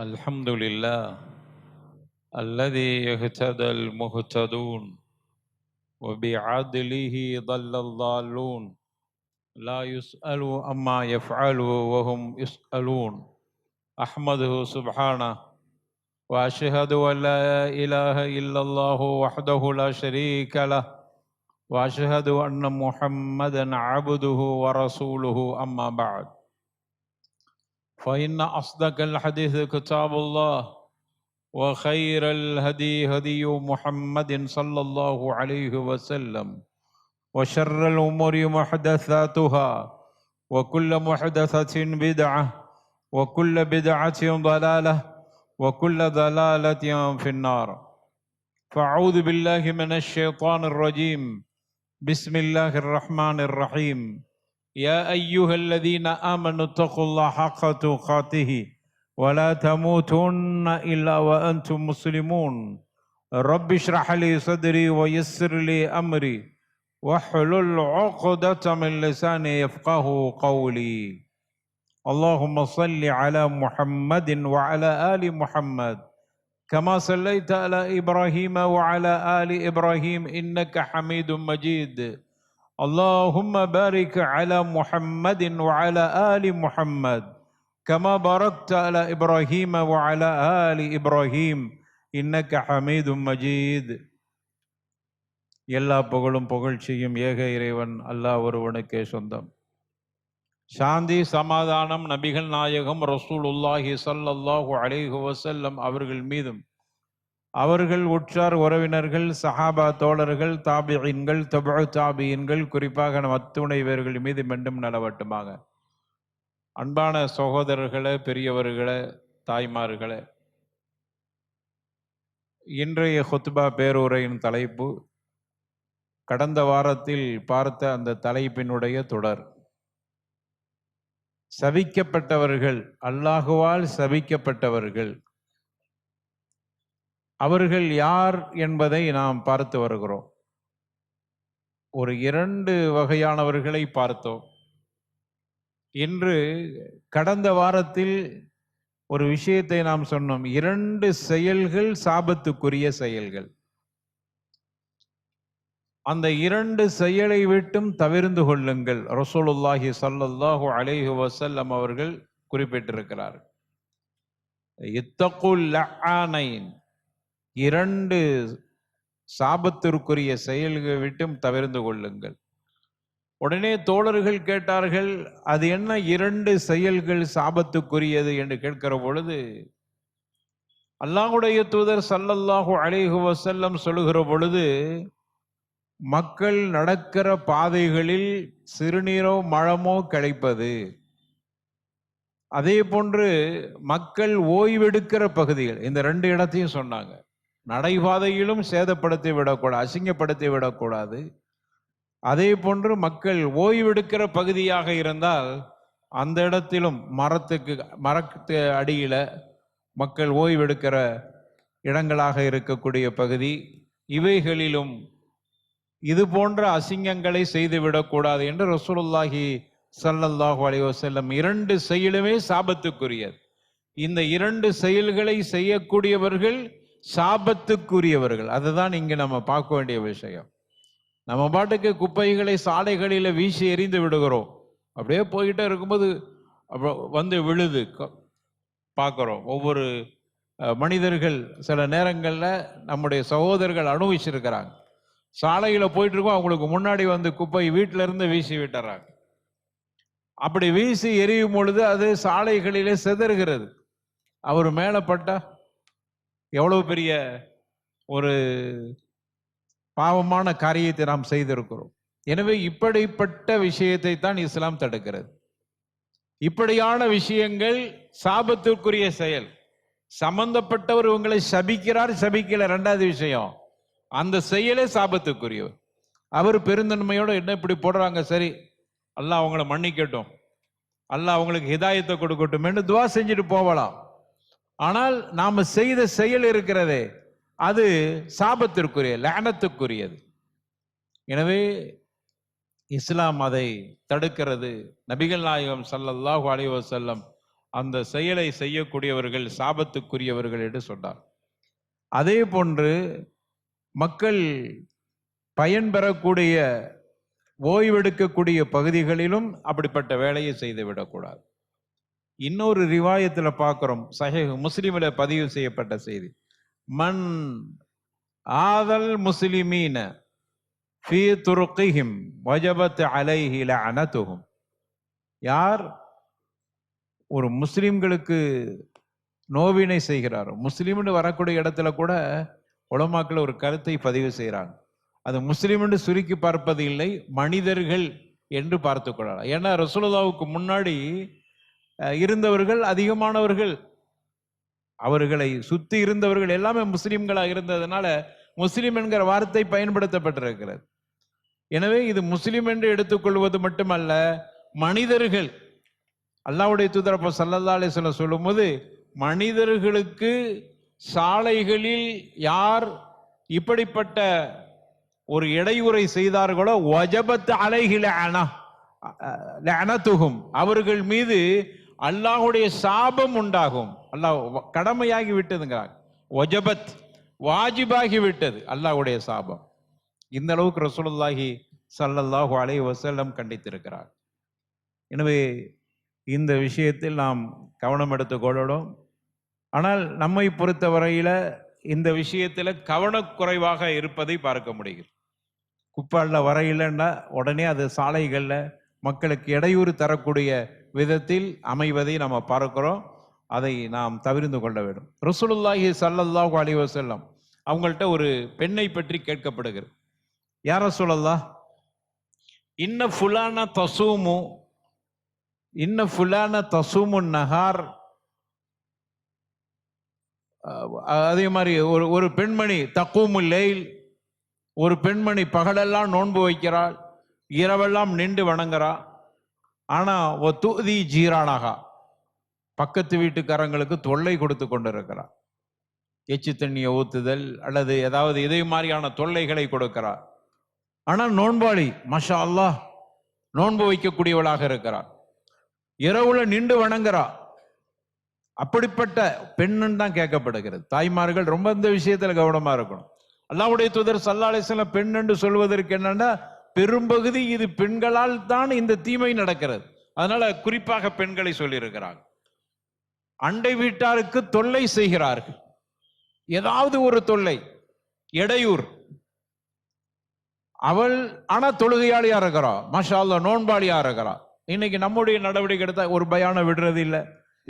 الحمد لله الذي اهتدى المهتدون وبعدله ضل الضالون. لا يسأل أما يفعل وهم يسألون. أحمده سبحانه وأشهد أن لا إله إلا الله وحده لا شريك له وأشهد أن محمدا عبده ورسوله أما بعد. فإن أصدق الحديث كتاب الله وخير الهدي هدي محمد صلى الله عليه وسلم وشر الأمور محدثاتها وكل محدثة بدعة وكل بدعة ضلالة وكل ضلالة في النار. فأعوذ بالله من الشيطان الرجيم. بسم الله الرحمن الرحيم. يا أيها الذين آمنوا اتقوا الله حق تقاته ولا تموتن إلا وأنتم مسلمون. رب اشرح لي صدري ويسر لي أمري واحلل عقدة من لساني يفقه قولي. اللهم صل على محمد وعلى آل محمد كما صليت على إبراهيم وعلى آل إبراهيم إنك حميد مجيد. اللهم بارك على محمد وعلى آل محمد كما باركت على إبراهيم وعلى آل إبراهيم إنك حميد مجيد எல்லா புகழும் புகழ்ச்சியும் ஏக இறைவன் அல்லாஹ் ஒருவனுக்கே சொந்தம் சாந்தி சமாதானம் நபிகள் நாயகம் ரசூலுல்லாஹி ஸல்லல்லாஹு அலைஹி வஸல்லம் அவர்கள் மீதும் அவர்கள் உற்றார் உறவினர்கள் சஹாபா தோழர்கள் தாபியின்கள் தபு தாபியின்கள் குறிப்பாக நம் அத்துணை இவர்கள் மீது மீண்டும் நலவட்டுமாக அன்பான சகோதரர்களை பெரியவர்களை தாய்மார்களே இன்றைய ஹொத்பா பேருரையின் தலைப்பு கடந்த வாரத்தில் பார்த்த அந்த தலைப்பினுடைய தொடர். சபிக்கப்பட்டவர்கள் அல்லாஹுவால் சபிக்கப்பட்டவர்கள் அவர்கள் யார் என்பதை நாம் பார்த்து வருகிறோம். ஒரு இரண்டு வகையானவர்களை பார்த்தோம். இன்று கடந்த வாரத்தில் ஒரு விஷயத்தை நாம் சொன்னோம். இரண்டு செயல்கள் சாபத்துக்குரிய செயல்கள். அந்த இரண்டு செயலை விட்டும் தவிர்ந்து கொள்ளுங்கள். ரசூலுல்லாஹி சல்லல்லாஹு அலைஹி வசல்லம் அவர்கள் குறிப்பிட்டிருக்கிறார் இத்தகுல் லஆனைன் இரண்டு சாபத்திற்குரிய செயல்களை விட்டும் தவிர்ந்து கொள்ளுங்கள். உடனே தோழர்கள் கேட்டார்கள் அது என்ன இரண்டு செயல்கள் சாபத்துக்குரியது? என்று கேட்கிற பொழுது அல்லாஹுடைய தூதர் சல்லல்லாஹு அலைஹி வசல்லம் சொல்லுகிற பொழுது மக்கள் நடக்கிற பாதைகளில் சிறுநீரோ மழமோ கிடைப்பது. அதே போன்று மக்கள் ஓய்வெடுக்கிற பகுதிகள். இந்த ரெண்டு இடத்தையும் சொன்னாங்க. நடைபாதையிலும் சேதப்படுத்தி விடக்கூடாது அசிங்கப்படுத்தி விடக்கூடாது. அதே போன்று மக்கள் ஓய்வெடுக்கிற பகுதியாக இருந்தால் அந்த இடத்திலும் மரத்துக்கு மரத்து அடியில் மக்கள் ஓய்வெடுக்கிற இடங்களாக இருக்கக்கூடிய பகுதி இவைகளிலும் இது போன்ற அசிங்கங்களை செய்துவிடக்கூடாது என்று ரசூலுல்லாஹி சல்லல்லாஹு அலைஹி வஸல்லம் இரண்டு செயலுமே சாபத்துக்குரியது. இந்த இரண்டு செயல்களை செய்யக்கூடியவர்கள் சாபத்துக்குரியவர்கள். அதுதான் இங்கே நம்ம பார்க்க வேண்டிய விஷயம். நம்ம பாட்டுக்கு குப்பைகளை சாலைகளில் வீசி எறிந்து விடுகிறோம். அப்படியே போய்கிட்டே இருக்கும்போது வந்து விழுது. பார்க்குறோம். ஒவ்வொரு மனிதர்கள் சில நேரங்களில் நம்முடைய சகோதரர்கள் அனுபவிச்சிருக்கிறாங்க. சாலையில் போயிட்டு இருக்கோம் அவங்களுக்கு முன்னாடி வந்து குப்பை வீட்டிலேருந்து வீசி விட்டுறாங்க. அப்படி வீசி எரியும் பொழுது அது சாலைகளிலே சிதறுகிறது. அவர் மேல எவ்வளவு பெரிய ஒரு பாவமான காரியத்தை நாம் செய்திருக்கிறோம். எனவே இப்படிப்பட்ட விஷயத்தை தான் இஸ்லாம் தடுக்கிறது. இப்படியான விஷயங்கள் சாபத்திற்குரிய செயல். சம்பந்தப்பட்டவர் உங்களை சபிக்கிறார் சபிக்கல. ரெண்டாவது விஷயம் அந்த செயலே சாபத்துக்குரியவர். அவர் பெருந்தன்மையோட என்ன இப்படி போடுறாங்க? சரி அல்லாஹ் அவங்கள மன்னிக்கட்டும். அல்லாஹ் அவங்களுக்கு ஹிதாயத்தை கொடுக்கட்டும் துவா செஞ்சுட்டு போகலாம். ஆனால் நாம் செய்த செயல் இருக்கிறதே அது சாபத்திற்குரிய லேனத்துக்குரியது எனவே இஸ்லாம் அதை தடுக்கிறது. நபிகள் நாயகம் சல்லல்லாஹு அலைஹி வஸல்லம் அந்த செயலை செய்யக்கூடியவர்கள் சாபத்துக்குரியவர்கள் என்று சொன்னார். அதே போன்று மக்கள் பயன்பெறக்கூடிய ஓய்வெடுக்கக்கூடிய பகுதிகளிலும் அப்படிப்பட்ட வேலையை செய்து விடக்கூடாது இன்னொரு ரிவாயத்துல பார்க்கிறோம் சஹீஹ் முஸ்லிமில் பதிவு செய்யப்பட்ட செய்தி. மண் ஆதல் முஸ்லிமீன ஃபீ துருக்கிஹிம் வஜபத் அலைஹி லஅனதுஹும். யார் ஒரு முஸ்லிம்களுக்கு நோவினை செய்கிறாரோ முஸ்லீம்னு வரக்கூடிய இடத்துல கூட உலமாக்கள் ஒரு கருத்தை பதிவு செய்கிறாங்க அது முஸ்லீம்னு சுருக்கி பார்ப்பது இல்லை மனிதர்கள் என்று பார்த்து கொள்ளலாம். ஏன்னா ரசூலுல்லாவுக்கு முன்னாடி இருந்தவர்கள் அதிகமானவர்கள். அவர்களை சுத்தி இருந்தவர்கள் எல்லாமே முஸ்லிம்களாக இருந்ததுனால முஸ்லிம் என்கிற வார்த்தை பயன்படுத்தப்பட்டிருக்கிறது. எனவே இது முஸ்லிம் என்று எடுத்துக்கொள்வது மட்டுமல்ல மனிதர்கள் அல்லாஹ்வுடைய தூதரப்ப சல்லதாலே சொல்ல சொல்லும்போது மனிதர்களுக்கு சாலைகளில் யார் இப்படிப்பட்ட ஒரு இடையூறை செய்தார்களோ வஜபத் அலைகில அனத்துகும் அவர்கள் மீது அல்லாஹ்வுடைய சாபம் உண்டாகும். அல்லாஹ் கடமையாகி விட்டதுங்க வஜபத் வாஜிபாகி விட்டது அல்லாஹ்வுடைய சாபம். இந்த அளவுக்கு ரசூலுல்லாஹி சல்லல்லாஹு அலை வசல்லம் கண்டித்திருக்கிறார். எனவே இந்த விஷயத்தில் நாம் கவனம் எடுத்துக்கொள்ளணும் ஆனால் நம்மை பொறுத்தவரையில் இந்த விஷயத்தில் கவனக்குறைவாக இருப்பதை பார்க்க முடிகிறது. குப்பாடில் வரையிலன்னா உடனே அது சாலைகளில் மக்களுக்கு இடையூறு தரக்கூடிய விதத்தில் அமைவதை நம்ம பார்க்கிறோம். அதை நாம் தவிர்ந்து கொள்ள வேண்டும். ரசூலுல்லாஹி சல்லல்லாஹ் அலைஹி வஸல்லம் அவங்கள்ட்ட ஒரு பெண்ணை பற்றி கேட்கப்படுகிறது. யார சொல்லல்லா இன்ன ஃபுலான தசூமு இன்ன ஃபுலான தசூமு நஹார். அதே மாதிரி ஒரு ஒரு பெண்மணி தக்கூமு லெயில் ஒரு பெண்மணி பகலெல்லாம் நோன்பு வைக்கிறாள் இரவெல்லாம் நின்று வணங்குறாள் ஆனா தூதி ஜீரானாகா. பக்கத்து வீட்டுக்காரங்களுக்கு தொல்லை கொடுத்து கொண்டிருக்கிறார். எச்சு தண்ணியை ஊத்துதல் அல்லது ஏதாவது இதே மாதிரியான தொல்லைகளை கொடுக்கிறார். ஆனால் நோன்பாளி மஷா அல்லாஹ் நோன்பு வைக்கக்கூடியவளாக இருக்கிறார். இரவுல நின்று வணங்குறா. அப்படிப்பட்ட பெண்ணுன்னு தான் கேட்கப்படுகிறது. தாய்மார்கள் ரொம்ப இந்த விஷயத்துல கவனமா இருக்கணும். அல்லாவுடைய தூதர் சல்லா அலிஸ்லாம் பெண் என்று சொல்வதற்கு என்னன்னா பெரும்பகுதி இது பெண்களால் தான் இந்த தீமை நடக்கிறது. அதனால குறிப்பாக பெண்களை சொல்லியிருக்கிறாங்க அண்டை வீட்டாருக்கு தொல்லை செய்கிறார்கள். ஏதாவது ஒரு தொல்லை. இடையூர் அவள் ஆனா தொழுகையாளியா இருக்கிறா. மாஷா அல்லாஹ் நோன்பாளியா இருக்கிறா. இன்னைக்கு நம்முடைய நடவடிக்கை எடுத்தா ஒரு பயானம் விடுறது இல்லை.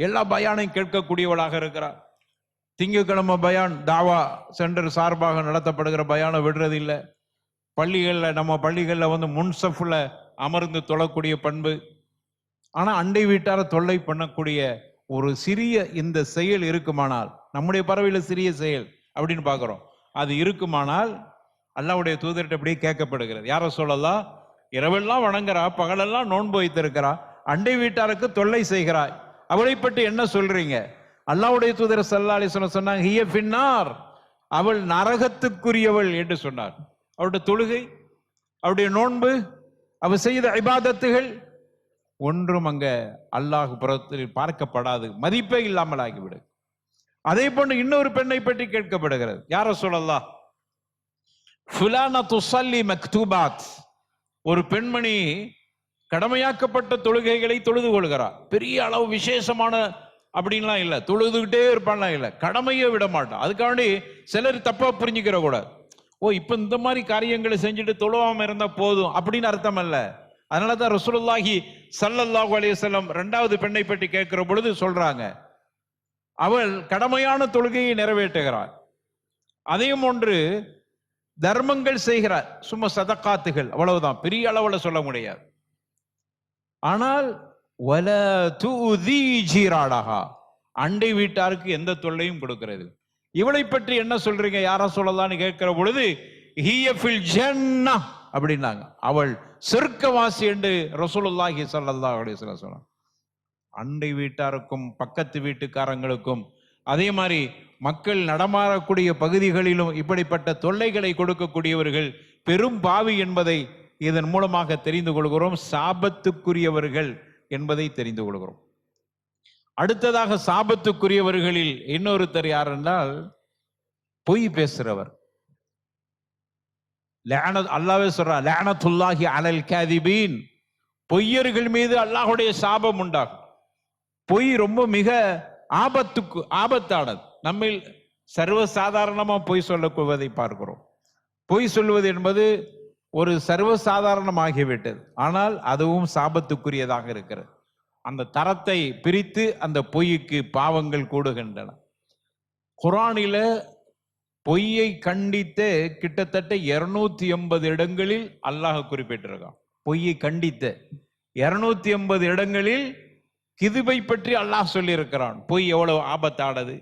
எல்லா பயானையும் கேட்கக்கூடியவளாக இருக்கிறா. திங்கட்கிழமை பயான் தாவா சென்டர் சார்பாக நடத்தப்படுகிற பயானம் விடுறது இல்லை. பள்ளிகளில் நம்ம பள்ளிகளில் வந்து முன்சஃபில் அமர்ந்து தொழக்கூடிய பண்பு. ஆனால் அண்டை வீட்டார தொல்லை பண்ணக்கூடிய ஒரு சிறிய இந்த செயல் இருக்குமானால் நம்முடைய பறவையில் சிறிய செயல் அப்படின்னு பார்க்குறோம் அது இருக்குமானால் அல்லாவுடைய தூதர்கிட்ட அப்படியே கேட்கப்படுகிறது. யாரை சொல்லலாம் இரவெல்லாம் வணங்குறா பகலெல்லாம் நோன்பு வைத்திருக்கிறா அண்டை வீட்டாருக்கு தொல்லை செய்கிறாய். அவளை பற்றி என்ன சொல்றீங்க? அல்லாவுடைய தூதர் சல்லா அலிஸ்வலம் சொன்னாங்க ஹிய பின்னார் அவள் நரகத்துக்குரியவள் என்று சொன்னார். அவருடைய தொழுகை அவருடைய நோன்பு அவர் செய்த இபாதத்துகள் ஒன்றும் அங்க அல்லாஹ் புறத்தில் பார்க்கப்படாது மதிப்பே இல்லாமல் ஆகிவிடு அதே போன்று இன்னொரு பெண்ணை பற்றி கேட்கப்படுகிறது. யார சொல்லலாம் ஃபுலானா துசல்லி மக்தூபாத். ஒரு பெண்மணி கடமையாக்கப்பட்ட தொழுகைகளை தொழுது கொள்கிறார். பெரிய அளவு விசேஷமான அப்படின்லாம் இல்லை. தொழுதுகிட்டே இருப்பான்லாம் இல்லை. கடமையே விட மாட்டான் அதுக்காண்டி சிலர் தப்பா புரிஞ்சுக்கிற கூடாது ஓ இப்போ இந்த மாதிரி காரியங்களை செஞ்சுட்டு தொழுவாம இருந்தா போதும் அப்படின்னு அர்த்தம் அல்ல. அதனால தான் ரசூலுல்லாஹி சல்லல்லாஹு அலைஹி ரெண்டாவது பெண்ணை பற்றி கேட்கிற பொழுது சொல்றாங்க. அவள் கடமையான தொழுகையை நிறைவேற்றுகிறாள். அதையும் ஒன்று தர்மங்கள் செய்கிறார் சும்மா சதக்காத்துகள் அவ்வளவுதான். பெரிய அளவில் சொல்ல முடியாது. ஆனால் வல தூதி ஜீராடகா அண்டை வீட்டாருக்கு எந்த தொல்லையும் கொடுக்கிறது. இவளை பற்றி என்ன சொல்றீங்க? யாரா சொல்லலான்னு கேட்கிற பொழுது ஹிய ஜன்னா அப்படின்னாங்க. அவள் சொர்க்கவாசி என்று ரசூலுல்லாஹி சல்லா அலைஹி வஸல்லம் சொன்னாங்க அண்டை வீட்டாருக்கும் பக்கத்து வீட்டுக்காரங்களுக்கும் அதே மாதிரி மக்கள் நடமாறக்கூடிய பகுதிகளிலும் இப்படிப்பட்ட தொல்லைகளை கொடுக்கக்கூடியவர்கள் பெரும் பாவி என்பதை இதன் மூலமாக தெரிந்து கொள்கிறோம். சாபத்துக்குரியவர்கள் என்பதை தெரிந்து கொள்கிறோம். அடுத்ததாக சாபத்துக்குரியவர்களில் இன்னொருத்தர் யார் என்றால் பொய் பேசுறவர் அல்லாவே சொல்றா லேனத்துல்லாகி அலல் கேதிபீன். பொய்யர்கள் மீது அல்லாஹ்வுடைய சாபம் உண்டாகும். பொய் ரொம்ப மிக ஆபத்துக்கு ஆபத்தானது. நம்மில் சர்வசாதாரணமாக பொய் சொல்லக்குவதை பார்க்கிறோம். பொய் சொல்வது என்பது ஒரு சர்வ சாதாரணமாகிவிட்டது ஆனால் அதுவும் சாபத்துக்குரியதாக இருக்கிறது. அந்த தரத்தை பிரித்து அந்த பொய்க்கு பாவங்கள் கூடுகின்றன. குரானில பொய்யை கண்டித்து கிட்டத்தட்ட இருநூத்தி எண்பது இடங்களில் அல்லாஹ் குறிப்பிட்டிருக்கான். பொய்யை கண்டித்து. இருநூத்தி எண்பது இடங்களில் கிதுபை பற்றி அல்லாஹ் சொல்லியிருக்கிறான். பொய் எவ்வளவு ஆபத்தானது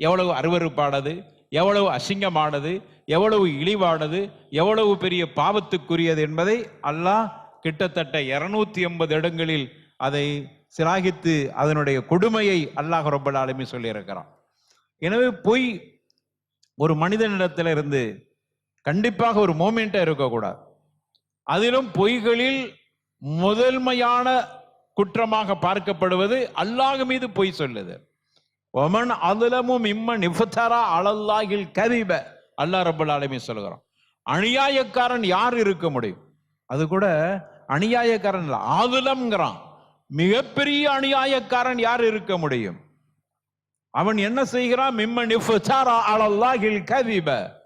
எவ்வளவு அருவருப்பானது எவ்வளவு அசிங்கமானது எவ்வளவு இழிவானது எவ்வளவு பெரிய பாவத்துக்குரியது என்பதை அல்லாஹ் கிட்டத்தட்ட இருநூத்தி எண்பது இடங்களில் அதை சிலாகித்து அதனுடைய கொடுமையை அல்லாஹ் ரப்பல் ஆலமீன் சொல்லியிருக்கிறான். எனவே பொய் ஒரு மனிதனிடத்துல இருந்து கண்டிப்பாக ஒரு மோமெண்ட்டாக இருக்கக்கூடாது. அதிலும் பொய்களில் முதன்மையான குற்றமாக பார்க்கப்படுவது அல்லாஹ் மீது பொய் சொல்லுது. ஒமன் அதுலமும் இம்மன் இஃப்தரா அலல்லாஹில் கதிப அல்லாஹ் ரபுல் ஆலமீன் சொல்லுகிறான். அநியாயக்காரன் யார் இருக்க முடியும்? அது கூட அநியாயக்காரன் இல்லை ஆதுலம்ங்கிறான். மிகப்பெரிய அநியாயக்காரன் யார் இருக்க முடியும்? அவன் என்ன செய்கிறான்? மிம்மன் இஃப்தரா அலல்லாஹில் கதிப.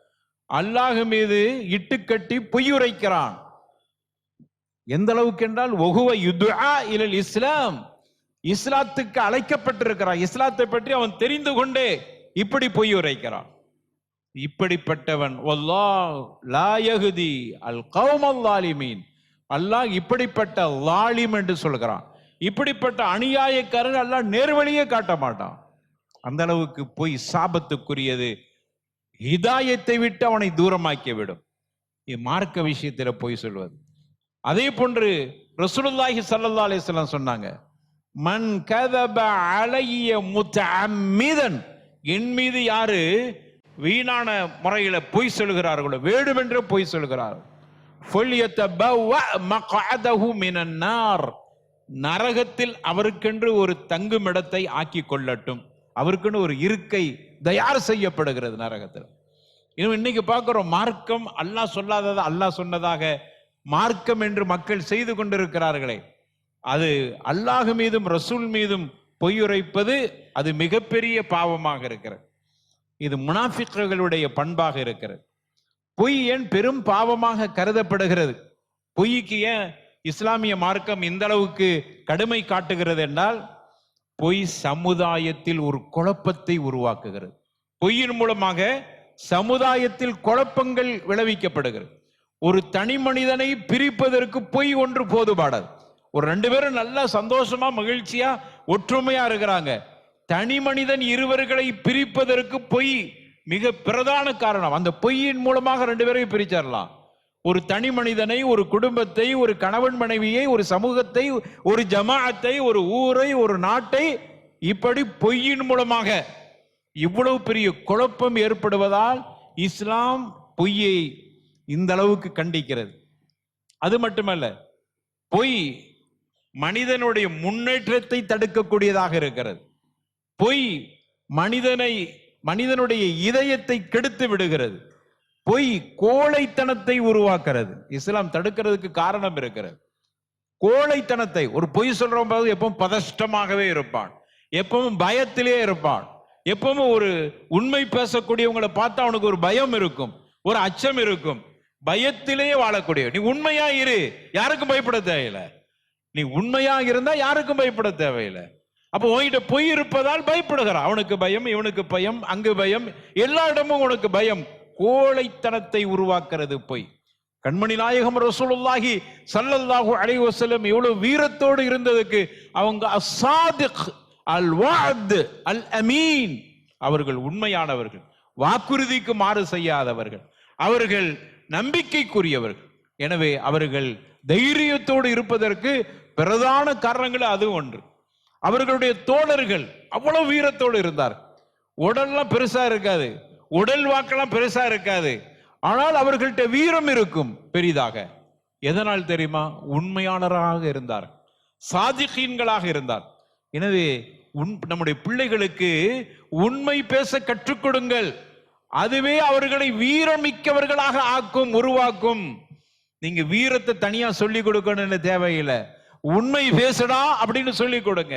அல்லாஹ் மீது இட்டுக்கட்டி பொய் உரைக்கிறான் எந்த அளவுக்கு என்றால் ஒகுவ யுத்ஆ இலல் இஸ்லாம். இஸ்லாத்துக்கு அழைக்கப்பட்டிருக்கிறான். இஸ்லாத்தை பற்றி அவன் தெரிந்து கொண்டே இப்படி பொய் உரைக்கிறான் இப்படிப்பட்டவன் வல்லாஹ் அல் அல்லாஹ் இப்படிப்பட்ட லாலிம் என்று சொல்கிறான். இப்படிப்பட்ட அநியாயக்காரன் எல்லாம் நேர்வழியே காட்ட மாட்டான். அந்த அளவுக்கு போய் சாபத்துக்குரியது ஹிதாயத்தை விட்டு அவனை தூரமாக்கி விடும். மார்க்க விஷயத்துல பொய் சொல்வது. அதே போன்று ரசூலுல்லாஹி ஸல்லல்லாஹு அலிஸ்லாம் சொன்னாங்க மன் கதப அலைய முத்தஅம்மிதன் என் மீது யாரு வீணான முறையில பொய் சொல்கிறார்களோ வேண்டுமென்று பொய் சொல்கிறார்கள் நரகத்தில் அவருக்கென்று ஒரு தங்குமிடத்தை ஆக்கி கொள்ளட்டும் அவருக்குன்னு ஒரு இருக்கை தயார் செய்யப்படுகிறது நரகத்தில். இன்னும் இன்னைக்கு பார்க்கிறோம் மார்க்கம் அல்லாஹ் சொல்லாததை அல்லாஹ் சொன்னதாக மார்க்கம் என்று மக்கள் செய்து கொண்டிருக்கிறார்களே. அது அல்லாஹ் மீதும் ரசூல் மீதும் பொய்யுரைப்பது அது மிகப்பெரிய பாவமாக இருக்கிறது. இது முனாஃபிக்களுடைய பண்பாக இருக்கிறது. பொய் ஏன் பெரும் பாவமாக கருதப்படுகிறது? பொய்க்கு ஏன் இஸ்லாமிய மார்க்கம் இந்த அளவுக்கு கடுமை காட்டுகிறது என்றால் பொய் சமுதாயத்தில் ஒரு குழப்பத்தை உருவாக்குகிறது. பொய்யின் மூலமாக சமுதாயத்தில் குழப்பங்கள் விளைவிக்கப்படுகிறது. ஒரு தனி மனிதனை பிரிப்பதற்கு பொய் ஒன்று போதுபாடாது ஒரு ரெண்டு பேரும் நல்லா சந்தோஷமா மகிழ்ச்சியா ஒற்றுமையா இருக்கிறாங்க. தனி மனிதன் இருவர்களை பிரிப்பதற்கு பொய் மிக பிரதான காரணம். அந்த பொய்யின் மூலமாக ரெண்டு பேரையும் பிரிச்சிடலாம். ஒரு தனி மனிதனை ஒரு குடும்பத்தை ஒரு கணவன் மனைவியை ஒரு சமூகத்தை ஒரு ஜமாஅத்தை ஒரு ஊரை ஒரு நாட்டை இப்படி பொய்யின் மூலமாக இவ்வளவு பெரிய குழப்பம் ஏற்படுவதால் இஸ்லாம் பொய்யை இந்த அளவுக்கு கண்டிக்கிறது. அது மட்டுமல்ல பொய் மனிதனுடைய முன்னேற்றத்தை தடுக்கக்கூடியதாக இருக்கிறது. பொய் மனிதனை மனிதனுடைய இதயத்தை கெடுத்து விடுகிறது. பொய் கோழைத்தனத்தை உருவாக்குறது. இஸ்லாம் தடுக்கிறதுக்கு காரணம் இருக்கிறது. கோழைத்தனத்தை ஒரு பொய் சொல்றவன் போது எப்பவும் பதஷ்டமாகவே இருப்பான். எப்பவும் பயத்திலே இருப்பான். எப்பவும் ஒரு உண்மை பேசக்கூடியவங்களை பார்த்தா அவனுக்கு ஒரு பயம் இருக்கும் ஒரு அச்சம் இருக்கும். பயத்திலேயே வாழக்கூடிய நீ உண்மையா இரு யாருக்கும் பயப்பட தேவையில்லை. நீ உண்மையா இருந்தா யாருக்கும் பயப்பட தேவையில்லை. அப்போ உன்கிட்ட பொய் இருப்பதால் பயப்படுகிறான். அவனுக்கு பயம் இவனுக்கு பயம் அங்கு பயம் எல்லா இடமும் உனக்கு பயம். கோழைத்தனத்தை உருவாக்குறது பொய். கண்மணி நாயகம் ரசூலுல்லாஹி சல்லல்லாஹு அலைவசலம் வஸல்லம் எவ்வளவு வீரத்தோடு இருந்ததுக்கு அவங்க அசாதிக் அல் வாத் அல் அமீன் அவர்கள் உண்மையானவர்கள். வாக்குறுதிக்கு மாறு செய்யாதவர்கள். அவர்கள் நம்பிக்கைக்குரியவர்கள். எனவே அவர்கள் தைரியத்தோடு இருப்பதற்கு பிரதான காரணங்கள் அது ஒன்று. அவர்களுடைய தோழர்கள் அவ்வளவு வீரத்தோடு இருந்தார் உடல்லாம் பெருசா இருக்காது. உடல் வாக்கெல்லாம் பெருசா இருக்காது. ஆனால் அவர்கள்ட்ட வீரம் இருக்கும் பெரிதாக. எதனால் தெரியுமா? உண்மையாளராக இருந்தார். சாதிகீன்களாக இருந்தார். எனவே உன் நம்முடைய பிள்ளைகளுக்கு உண்மை பேச கற்றுக் கொடுங்கள். அதுவே அவர்களை வீரமிக்கவர்களாக ஆக்கும் உருவாக்கும். நீங்க வீரத்தை தனியா சொல்லி கொடுக்கணும்னு தேவையில்லை. உண்மை பேசுடா அப்படின்னு சொல்லி கொடுங்க.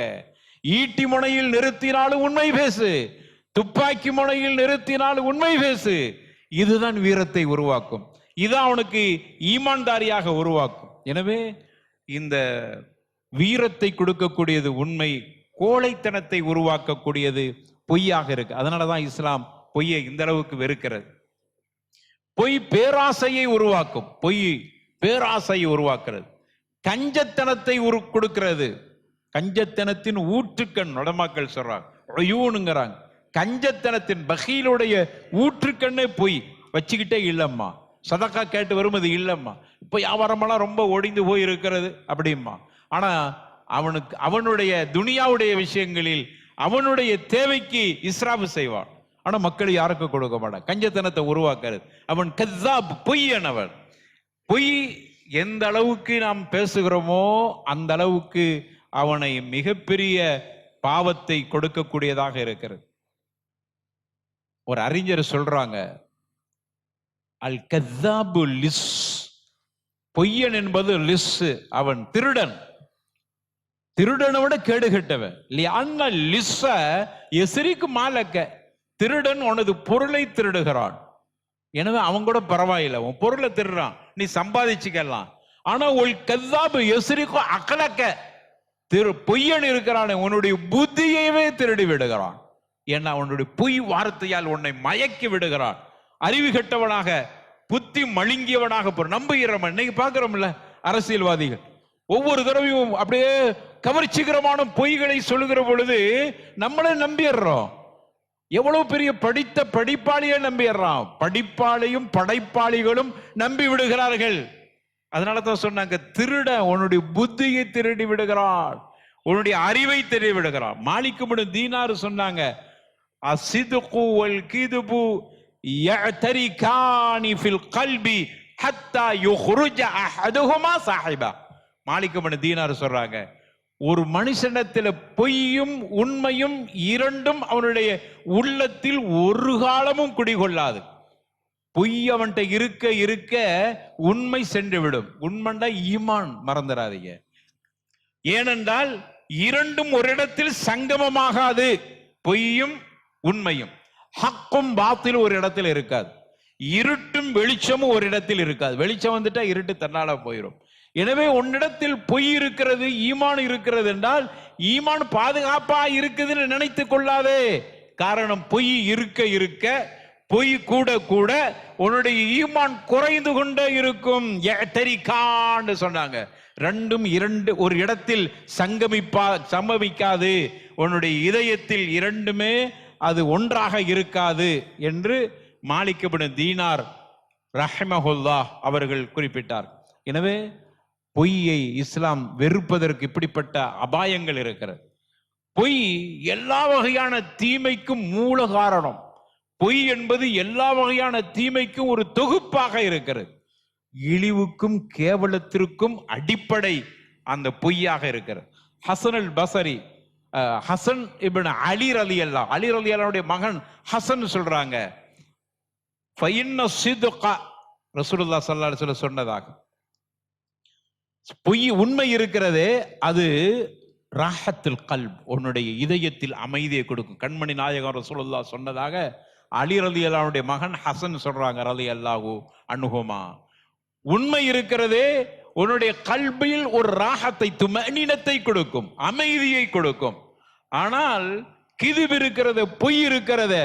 ஈட்டி முனையில் நிறுத்தினாலும் உண்மை பேசு. துப்பாக்கி முனையில் நிறுத்தினால் உண்மை பேசு. இதுதான் வீரத்தை உருவாக்கும். இது அவனுக்கு ஈமான்தாரியாக உருவாக்கும். எனவே இந்த வீரத்தை கொடுக்கக்கூடியது உண்மை கோழைத்தனத்தை உருவாக்கக்கூடியது பொய்யாக இருக்கு. அதனாலதான் இஸ்லாம் பொய்யை இந்த அளவுக்கு வெறுக்கிறது. பொய் பேராசையை உருவாக்கும். பொய் பேராசையை உருவாக்குறது. கஞ்சத்தனத்தை உரு கொடுக்கிறது. கஞ்சத்தனத்தின் ஊற்றுக்கண் நடமாக்கள் சொல்றாங்க. ஒயூனுங்கிறாங்க கஞ்சத்தனத்தின் பகீலுடைய ஊற்றுக்கண்ணே பொய் வச்சுக்கிட்டே இல்லைம்மா. சதக்கா கேட்டு வரும் அது இல்லைம்மா. இப்போ வியாபாரமெல்லாம் ரொம்ப ஒடிந்து போய் இருக்கிறது அப்படிம்மா. ஆனால் அவனுக்கு அவனுடைய துனியாவுடைய விஷயங்களில் அவனுடைய தேவைக்கு இஸ்ராபு செய்வான். ஆனால் மக்கள் யாருக்கும் கொடுக்க மாட்டான் கஞ்சத்தனத்தை உருவாக்குறது. அவன் கஸ்ஸாப் பொய்யனவன். பொய் எந்த அளவுக்கு நாம் பேசுகிறோமோ அந்த அளவுக்கு அவனை மிகப்பெரிய பாவத்தை கொடுக்கக்கூடியதாக இருக்கிறது. ஒரு அறிஞர் சொல்றாங்க அல் கதாபு லிஸ். பொய்யன் என்பது லிஸ் அவன் திருடன். திருடனை விட கேடு கெட்டவன். லிஸ்ஸ எசிரிக்கு மாலக்க. திருடன் உனது பொருளை திருடுகிறான். எனவே அவன் கூட பரவாயில்லை. உன் பொருளை திருடுறான். நீ சம்பாதிச்சுக்கலாம். ஆனா உள் கதாபு எசிரிக்கும் அகலக்க. திரு பொய்யன் இருக்கிறான் உன்னுடைய புத்தியவே திருடி விடுகிறான். ஏன்னா அவனுடைய பொய் வார்த்தையால் உன்னை மயக்கி விடுகிறான். அறிவு கெட்டவனாக புத்தி மழுங்கியவனாக நம்புகிறவன் இன்னைக்கு பார்க்கிறோம்ல அரசியல்வாதிகள். ஒவ்வொரு தடவையும் அப்படியே கவர்ச்சிகரமான பொய்களை சொல்லுகிற பொழுது நம்மளே நம்பிடுறோம். எவ்வளவு பெரிய படித்த படிப்பாளியை நம்பிடுறான் படிப்பாளியும் படைப்பாளிகளும் நம்பி விடுகிறார்கள். அதனால தான் சொன்னாங்க திருட உன்னுடைய புத்தியை திருடி விடுகிறான் உன்னுடைய அறிவை திருடி விடுகிறான் மாலிக்குமுடு தீனாறு சொன்னாங்க அசிதுகு வல் கிதுபு யஅதரிகானி ஃபில் கல்பி ஹத்தா யுஹ்ருஜ அஹதுஹுமா சாஹிபா. மாலிக்குமுடு தீனார் சொல்றாங்க ஒரு மனுஷனத்தில் பொய்யும் உண்மையும் இரண்டும் அவனுடைய உள்ளத்தில் ஒரு காலமும் குடிகொள்ளாது. பொய் அவன்கிட்ட இருக்க இருக்க உண்மை சென்று விடும் உண்மைண்டா ஈமான் மறந்துடாதீங்க ஏனென்றால் இரண்டும் ஒரு இடத்தில் சங்கமமாகாது. பொய்யும் உண்மையும். ஹக்கும் பாத்தில் ஒரு இடத்தில் இருக்காது. இருட்டும் வெளிச்சமும் ஒரு இடத்தில் இருக்காது. வெளிச்சம் வந்துட்டா இருட்டு தன்னால போயிடும் எனவே உன்னிடத்தில் பொய் இருக்கிறது ஈமான் இருக்கிறது என்றால் ஈமான் பாதுகாப்பா இருக்குதுன்னு நினைத்து கொள்ளாதே. காரணம் பொய் இருக்க இருக்க பொய் கூட கூட உன்னுடைய ஈமான் குறைந்து கொண்டே இருக்கும். தெரிக்கான்னு சொன்னாங்க. ரெண்டும் இரண்டு ஒரு இடத்தில் சங்கமிப்பா சம்பவிக்காது. உன்னுடைய இதயத்தில் இரண்டுமே அது ஒன்றாக இருக்காது என்று மாலிகபின் தீனார் ரஹ்மஹுல்லா அவர்கள் குறிப்பிட்டார். எனவே பொய்யை இஸ்லாம் வெறுப்பதற்கு இப்படிப்பட்ட அபாயங்கள் இருக்கிறது. பொய் எல்லா வகையான தீமைக்கும் மூல காரணம். பொய் என்பது எல்லா வகையான தீமைக்கும் ஒரு தொகுப்பாக இருக்கிறது. இழிவுக்கும் கேவலத்திற்கும் அடிப்படை அந்த பொய்யாக இருக்கிறது. ஹசனல் பசரி ஹசன் இப்னு அலி அல்லா அலிர் அலி அல்லாவுடைய மகன் ஹசன் சொல்றாங்க. ஃபைன்ன சல்லா சொல்ல சொன்னதாக. பொய் உண்மை இருக்கிறதே அது ராகத்தில் கல்ப் உன்னுடைய இதயத்தில் அமைதியை கொடுக்கும். கண்மணி நாயகம் ரசூலுல்லா சொன்னதாக அலி அல்லாவுடைய மகன் ஹசன் சொல்றாங்க ரலி அல்லாஹூ அனுகுமா உண்மை இருக்கிறதே உன்னுடைய கல்வியில் ஒரு ராகத்தை துமனினத்தை கொடுக்கும் அமைதியை கொடுக்கும். ஆனால் கிதுப் இருக்கிறது பொய் இருக்கிறது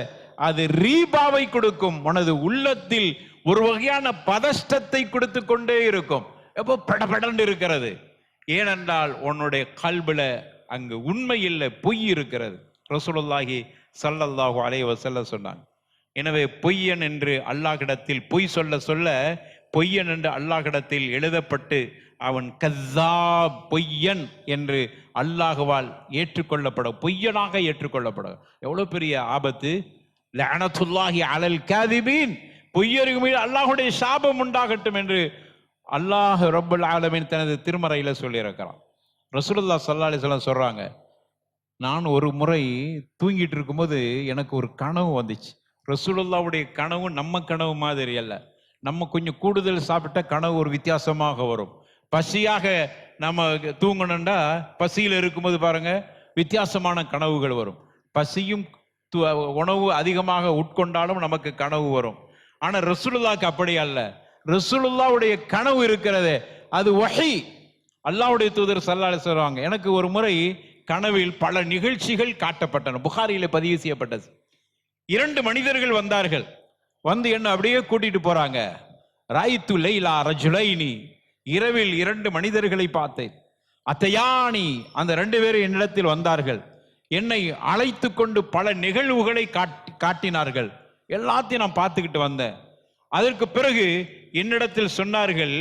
அது ரீபாவை கொடுக்கும். உனது உள்ளத்தில் ஒரு வகையான பதஷ்டத்தை கொடுத்து கொண்டே இருக்கும். எப்போ படபடன்னு இருக்கிறது. ஏனென்றால் உன்னுடைய கல்வில அங்கு உண்மை இல்லை பொய் இருக்கிறது. ரசூலுல்லாஹி சல்லல்லாஹு அலைஹி வஸல்லம் சொன்னாங்க. எனவே பொய்யன் என்று அல்லாஹிடத்தில் பொய் சொல்ல சொல்ல பொய்யன் என்று அல்லாஹிடத்தில் எழுதப்பட்டு அவன் கதா பொய்யன் என்று அல்லாஹுவால் ஏற்றுக்கொள்ளப்படும் பொய்யனாக ஏற்றுக்கொள்ளப்படும். எவ்வளவு பெரிய ஆபத்து? லஅனத்துல்லாஹி அலல் காதிபீன். பொய்யருக்கு மீது அல்லாஹுடைய சாபம் உண்டாகட்டும் என்று அல்லாஹ் ரப்பல் ஆலமீன் தனது திருமறையில் சொல்லியிருக்கிறான். ரசூலுல்லா சல்லா அலிஸ்லாம் சொல்கிறாங்க நான் ஒரு முறை தூங்கிட்டு இருக்கும்போது எனக்கு ஒரு கனவு வந்துச்சு. ரசூலுல்லாவுடைய கனவு நம்ம கனவு மாதிரி அல்ல. நம்ம கொஞ்சம் கூடுதல் சாப்பிட்டா கனவு ஒரு வித்தியாசமாக வரும். பசியாக நம்ம தூங்கணும்டா பசியில் இருக்கும்போது பாருங்க வித்தியாசமான கனவுகள் வரும். பசியும் து- உணவு அதிகமாக உட்கொண்டாலும் நமக்கு கனவு வரும். ஆனால் ரசூலுல்லாக்கு அப்படி அல்ல. ரசூலுல்லாவுடைய கனவு இருக்கிறதே. அது வகை அல்லாவுடைய தூதர் சல்லாஹ் சொல்றாங்க எனக்கு ஒரு முறை கனவில் பல நிகழ்ச்சிகள் காட்டப்பட்டன. புகாரியில பதிவு செய்யப்பட்டது. இரண்டு மனிதர்கள் வந்தார்கள். வந்து என்ன அப்படியே கூட்டிட்டு போறாங்க. ராயித்து லைலா ரஜுலைனி இரவில் இரண்டு மனிதர்களை பார்த்தேன். அத்தையானி அந்த ரெண்டு பேரும் என்னிடத்தில் வந்தார்கள். என்னை அழைத்து கொண்டு பல நிகழ்வுகளை காட்டி காட்டினார்கள். எல்லாத்தையும் நான் பார்த்துக்கிட்டு வந்தேன். அதற்கு பிறகு என்னிடத்தில் சொன்னார்கள்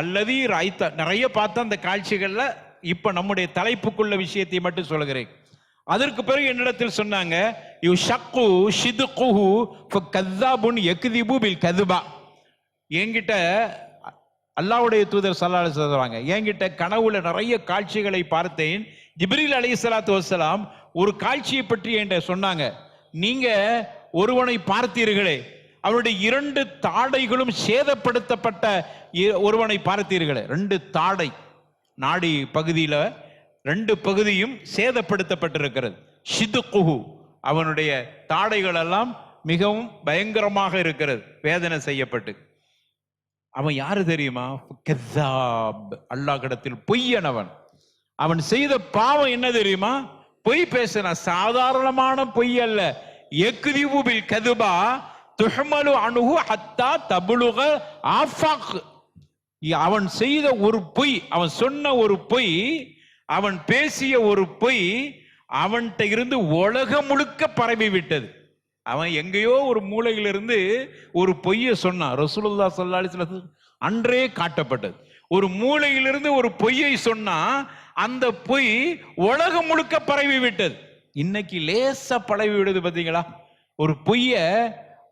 அல்லது ராய்த்தா நிறைய பார்த்த அந்த காட்சிகளில் இப்போ நம்முடைய தலைப்புக்குள்ள விஷயத்தை மட்டும் சொல்கிறேன் அதற்கு பிறகு என்னிடத்தில் சொன்னாங்க யூ ஷக்கு ஷிதுகுஹு கதாபுன் எக்திபு பில் கதுபா. என்கிட்ட அல்லாவுடைய தூதர் சல்லாஹ் சொல்றாங்க என்கிட்ட கனவுல நிறைய காட்சிகளை பார்த்தேன். ஜிப்ரில் அலி சலாத்து வசலாம் ஒரு காட்சியை பற்றி என்கிட்ட சொன்னாங்க நீங்க ஒருவனை பார்த்தீர்களே அவருடைய இரண்டு தாடைகளும் சேதப்படுத்தப்பட்ட இ- ஒருவனை பார்த்தீர்களே. ரெண்டு தாடை நாடி பகுதியில் ரெண்டு பகுதியும் சேதப்படுத்தப்பட்டிருக்கிறது. ஷிதுகுஹு அவனுடைய தாடைகள் எல்லாம் மிகவும் பயங்கரமாக இருக்கிறது வேதனை செய்யப்பட்டு. அவன் யாரு தெரியுமா? கதாப் அல்லாஹ் கடத்தில் பொய்யனவன். அவன் செய்த பாவம் என்ன தெரியுமா? பொய் பேசின சாதாரணமான பொய் அல்ல. எக்திபுபில் கதுபா துஹமலு அணுகு ஹத்தா தபுலுக ஆஃபாக். அவன் செய்த ஒரு பொய் அவன் சொன்ன ஒரு பொய் அவன் பேசிய ஒரு பொய் அவன்கிட்ட இருந்து உலகம் முழுக்க பரவி விட்டது அவன் எங்கேயோ ஒரு மூலையிலிருந்து ஒரு பொய்யை சொன்னான். ரசூலுல்லா ஸல்லல்லாஹு சில அன்றே காட்டப்பட்டது. ஒரு மூலையிலிருந்து ஒரு பொய்யை சொன்னா அந்த பொய் உலகம் முழுக்க பரவி விட்டது. இன்னைக்கு லேசா பரவி விடுது பார்த்தீங்களா ஒரு பொய்ய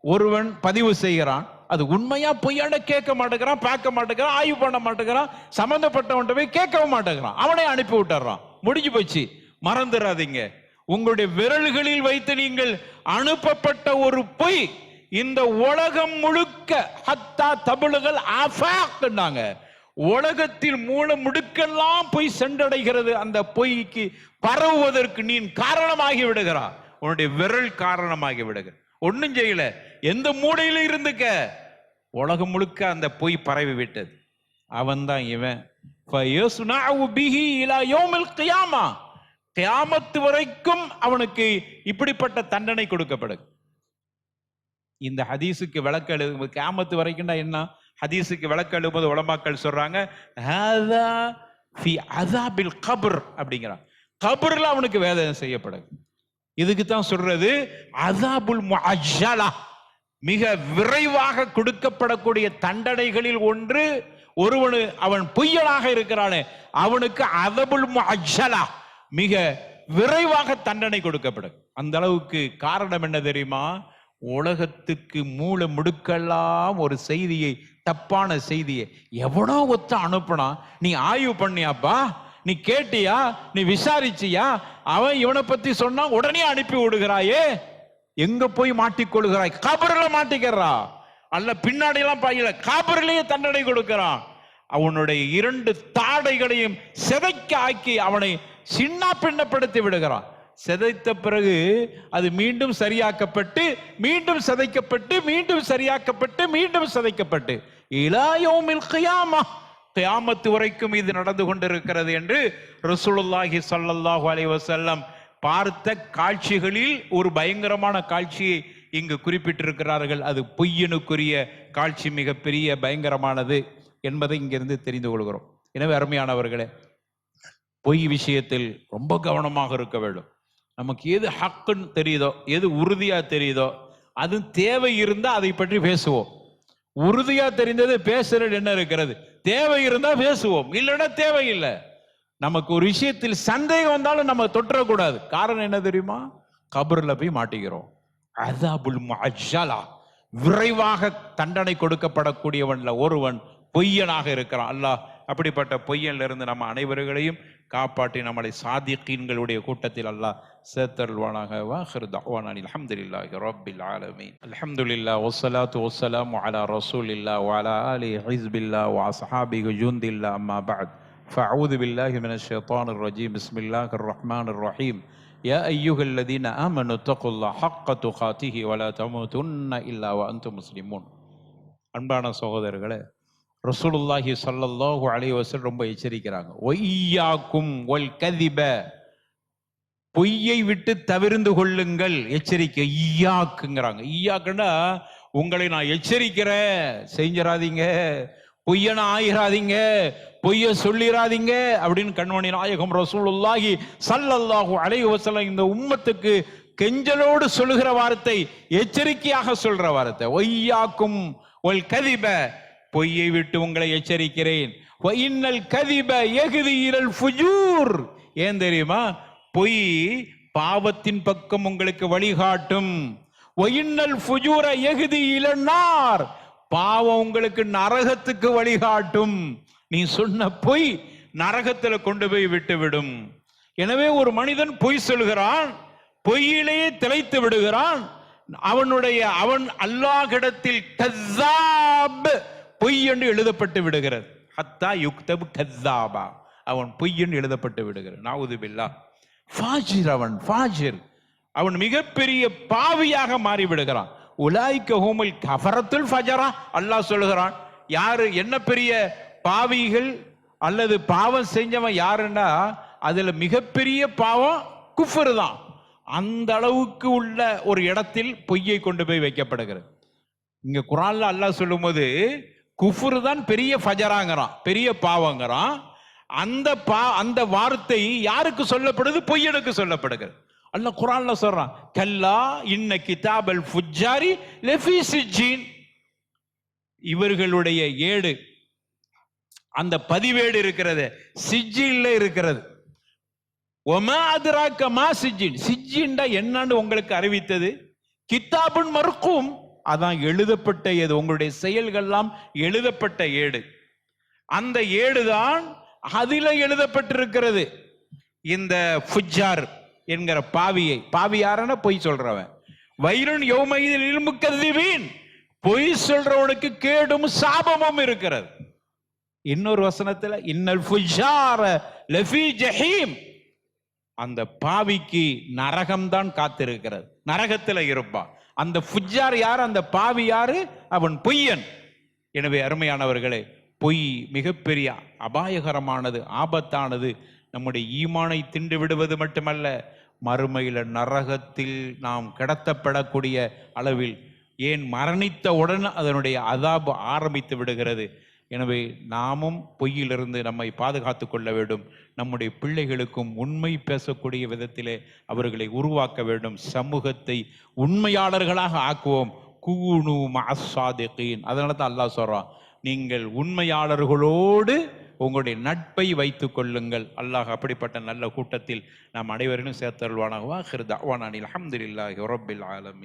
ஒருவன் பதிவு செய்கிறான். அது உண்மையா பொய்யான கேட்க மாட்டேங்கிறான் பார்க்க மாட்டேங்கிறான் ஆய்வு பண்ண மாட்டேங்கிறான் சம்பந்தப்பட்டவன்ட்ட போய் கேட்கவும் மாட்டேங்கிறான். அவனே அனுப்பி விட்டுறான். முடிஞ்சு போச்சு. மறந்துடாதீங்க உங்களுடைய விரல்களில் வைத்து நீங்கள் அனுப்பப்பட்ட ஒரு பொய் இந்த உலகம் முழுக்க ஹத்தா தபிழுகள் ஆஃபாக்னாங்க. உலகத்தில் மூல முடுக்கெல்லாம் போய் சென்றடைகிறது. அந்த பொய்க்கு பரவுவதற்கு நீ காரணமாகி விடுகிறா உன்னுடைய விரல் காரணமாகி விடுகிற ஒன்றும் செய்யல. எந்த மூலையில இருந்துக்க? உலகம் முழுக்க அந்த பொய் பரவி விட்டது. அவன்தான் இவன். தியாமத்து வரைக்கும் அவனுக்கு இப்படிப்பட்ட தண்டனை கொடுக்கப்படும். இந்த ஹதீஸுக்கு விளக்க எழுது கேமத்து வரைக்கும்னா என்ன? ஹதீஸுக்கு விளக்க எழுதும்போது உலமாக்கள் சொல்றாங்க கபுர் அப்படிங்கிறான். கபுர்ல அவனுக்கு வேதனை செய்யப்படும். இதுக்கு தான் சொல்றது அசாபுல் முஅஜ்ஜலா மிக விரைவாக கொடுக்கப்படக்கூடிய தண்டனைகளில் ஒன்று ஒருவனு அவன் பொய்யலாக இருக்கிறானே அவனுக்கு அதபுல் முஅஜ்ஜலா. மிக விரைவாக தண்டனை கொடுக்கப்படும். அந்த அளவுக்கு காரணம் என்ன தெரியுமா? உலகத்துக்கு மூளை முடுக்கெல்லாம் ஒரு செய்தியை தப்பான செய்தியை எவனோ ஒத்த அனுப்புனா நீ ஆய்வு பண்ணியாப்பா? நீ கேட்டியா? நீ விசாரிச்சியா? அவன் இவனை பத்தி சொன்னா உடனே அனுப்பி விடுகிறாயே. எங்க போய் மாட்டிக்கொள்கிறாய்? கபர்ல மாட்டிக்கிறா? அல்ல பின்னாடி எல்லாம் பாயில காபரிலேயே தண்டனை கொடுக்கிறான். அவனுடைய இரண்டு தாடைகளையும் செதைக்க ஆக்கி அவனை சின்ன பின்னப்படுத்தி விடுகிறான். சிதைத்த பிறகு அது மீண்டும் சரியாக்கப்பட்டு மீண்டும் சிதைக்கப்பட்டு மீண்டும் சரியாக்கப்பட்டு மீண்டும் சிதைக்கப்பட்டு. இலாயோமில் கியாமா. கியாமத்து வரைக்கும் இது நடந்து கொண்டிருக்கிறது என்று ரசூலுல்லாஹி சல்லல்லாஹு அலைவசல்லம் பார்த்த காட்சிகளில் ஒரு பயங்கரமான காட்சியை இங்கு குறிப்பிட்டிருக்கிறார்கள். அது பொய்யனுக்குரிய காட்சி மிகப்பெரிய பயங்கரமானது என்பதை இங்கிருந்து தெரிந்து கொள்கிறோம். எனவே அருமையானவர்களே பொய் விஷயத்தில் ரொம்ப கவனமாக இருக்க வேண்டும். நமக்கு எது ஹக்குன்னு தெரியுதோ எது உறுதியா தெரியுதோ அது தேவை இருந்தால் அதை பற்றி பேசுவோம். உறுதியா தெரிந்தது பேசுறது என்ன இருக்கிறது? தேவை இருந்தால் பேசுவோம். இல்லைன்னா தேவையில்லை. நமக்கு ஒரு விஷயத்தில் சந்தேகம் வந்தாலும் நம்ம தொற்றக்கூடாது. காரணம் என்ன தெரியுமா? கபரில் போய் மாட்டிக்கிறோம். அதாபுல் அஜாலா விரைவாக தண்டனை கொடுக்கப்படக்கூடியவன்ல ஒருவன் பொய்யனாக இருக்கிறான். அல்லாஹ் அப்படிப்பட்ட பொய்யன்ல இருந்து நம்ம அனைவர்களையும் காப்பாற்றி நம்மளை சாதிக்கீன்களுடைய கூட்டத்தில் அல்லாஹ் சேர்த்தருள்வானாக வாஹிர் தவானான் அல்ஹம்துலில்லாஹி ரப்பில் ஆலமீன் அல்ஹம்துலில்லாஹ் வஸ்ஸலாத்து வஸ்ஸலாமு அலா ரசூலில்லாஹ் வஅலா ஆலி ஹிஸ்பில்லாஹ் வ அஸ்ஹாபிஹி ஜுந்தில்லாஹ் அம்மா பஅத் فأعوذ بالله من الشيطان الرجيم بسم الله الرحمن الرحيم يا أيها الذين آمنوا اتقوا الله حق تقاته ولا تموتن إلا وأنتم مسلمون அன்பான சகோதரர்களே ரசூலுல்லாஹி சல்லல்லாஹு அலைஹி வஸல்லம் ரொம்ப எச்சரிக்கிறாங்க. ஒய்யாக்கும் ஒல் கதிப. பொய்யை விட்டு தவிர்ந்து கொள்ளுங்கள். எச்சரிக்கை. ஈயாக்குங்கிறாங்க ஈயாக்குன்னா உங்களை நான் எச்சரிக்கிறேன். செஞ்சிடாதீங்க பொய்யன ஆயிராதீங்க. பொய்ய சொல்லிடாதீங்க அப்படின்னு கண்மணி நாயகம் ரசூலுல்லாஹி சல்லல்லாஹு அலைஹி வஸல்லம் இந்த உம்மத்துக்கு கெஞ்சலோடு சொல்லுகிற வார்த்தை எச்சரிக்கையாக சொல்ற வார்த்தை. ஒய்யாக்கும் ஒல் கதிப. பொய்யை விட்டு உங்களை எச்சரிக்கிறேன். இன்னல் கதிப எகுதி இரல் ஃபுஜூர். ஏன் தெரியுமா? பொய் பாவத்தின் பக்கம் உங்களுக்கு வழிகாட்டும். ஒயின்னல் ஃபுஜூர எகுதி இளநார். பாவம் உங்களுக்கு நரகத்துக்கு வழிகாட்டும். நீ சொன்ன பொய் நரகத்தில் கொண்டு போய் விட்டுவிடும். எனவே ஒரு மனிதன் பொய் சொல்கிறான் பொய்யிலேயே திளைத்து விடுகிறான். அவனுடைய அவன் அல்லாஹிடத்தில் கசாப் பொய் என்று எழுதப்பட்டு விடுகிறது. ஹத்தா யுக்தபு கத்தாபா. அவன் பொய் என்று எழுதப்பட்டு விடுகிறான் நாவுது பில்லா ஃபாஜிர் அவன் ஃபாஜிர். அவன் மிகப்பெரிய பாவியாக மாறி விடுகிறான் உலாய்க்க ஹூமில் கஃபரத்துல் ஃபஜரா. அல்லாஹ் சொல்லுகிறான் யாரு என்ன பெரிய பாவிகள் அல்லது பாவம் செஞ்சவன் யாருன்னா அதுல மிகப்பெரிய பாவம் குஃபர் தான் அந்த அளவுக்கு உள்ள ஒரு இடத்தில் பொய்யை கொண்டு போய் வைக்கப்படுகிறது. இங்க குரான்ல அல்லாஹ் சொல்லும்போது குஃபுரு தான் பெரிய ஃபஜராங்கிறான் பெரிய பாவங்கிறான். அந்த பா அந்த வார்த்தை யாருக்கு சொல்லப்படுது? பொய்யனுக்கு சொல்லப்படுகிறது. அல்ல குரான்ல சொல்றான் கல்லா இன்ன கிதாபல் ஃபுஜாரி லெஃபி சிஜ்ஜீன். இவர்களுடைய ஏடு அந்த பதிவேடு இருக்கிறது சிஜின்ல இருக்கிறது. ஒமா அதிராக்கமா சிஜின் சிஜின்டா என்னன்னு உங்களுக்கு அறிவித்தது. கித்தாபுன் மறுக்கும் அதான் எழுதப்பட்ட ஏது உங்களுடைய செயல்கள்லாம் எழுதப்பட்ட ஏடு. அந்த ஏடுதான் அதில எழுதப்பட்டிருக்கிறது. இந்த ஃபுஜ்ஜார் என்கிற பாவியை. பாவி யாருன்னா பொய் சொல்றவன். வயிறுன் யௌமையில் இல்முக்கதிவீன் பொய் சொல்றவனுக்கு கேடும் சாபமும் இருக்கிறது. இன்னொரு வசனத்துல இன்னல் ஃபுஜ்ஜார லஃபி ஜஹீம். அந்த பாவிக்கு நரகம்தான் காத்திருக்கிறது. நரகத்தில் இருப்பான். அந்த ஃபுஜ்ஜார் யார்? அந்த பாவி யாரு? அவன் பொய்யன். எனவே அருமையானவர்களே பொய் மிகப்பெரிய அபாயகரமானது ஆபத்தானது. நம்முடைய ஈமானை திண்டு விடுவது மட்டுமல்ல மறுமையில் நரகத்தில் நாம் கடத்தப்படக்கூடிய அளவில் ஏன் மரணித்தவுடன் அதனுடைய அதாபு ஆரம்பித்து விடுகிறது? எனவே நாமும் பொய்யிலிருந்து நம்மை பாதுகாத்து கொள்ள வேண்டும். நம்முடைய பிள்ளைகளுக்கும் உண்மை பேசக்கூடிய விதத்திலே அவர்களை உருவாக்க வேண்டும். சமூகத்தை உண்மையாளர்களாக ஆக்குவோம். கூணு மசாதிகீன் அதனால தான் அல்லாஹ் சொல்கிறான் நீங்கள் உண்மையாளர்களோடு உங்களுடைய நட்பை வைத்து கொள்ளுங்கள். அல்லாஹ் அப்படிப்பட்ட நல்ல கூட்டத்தில் நாம் அனைவரையும் சேர்த்தருள்வானாக வாஹிர் தவானானில் அஹமதுல்லாஹி ரபில் ஆலமி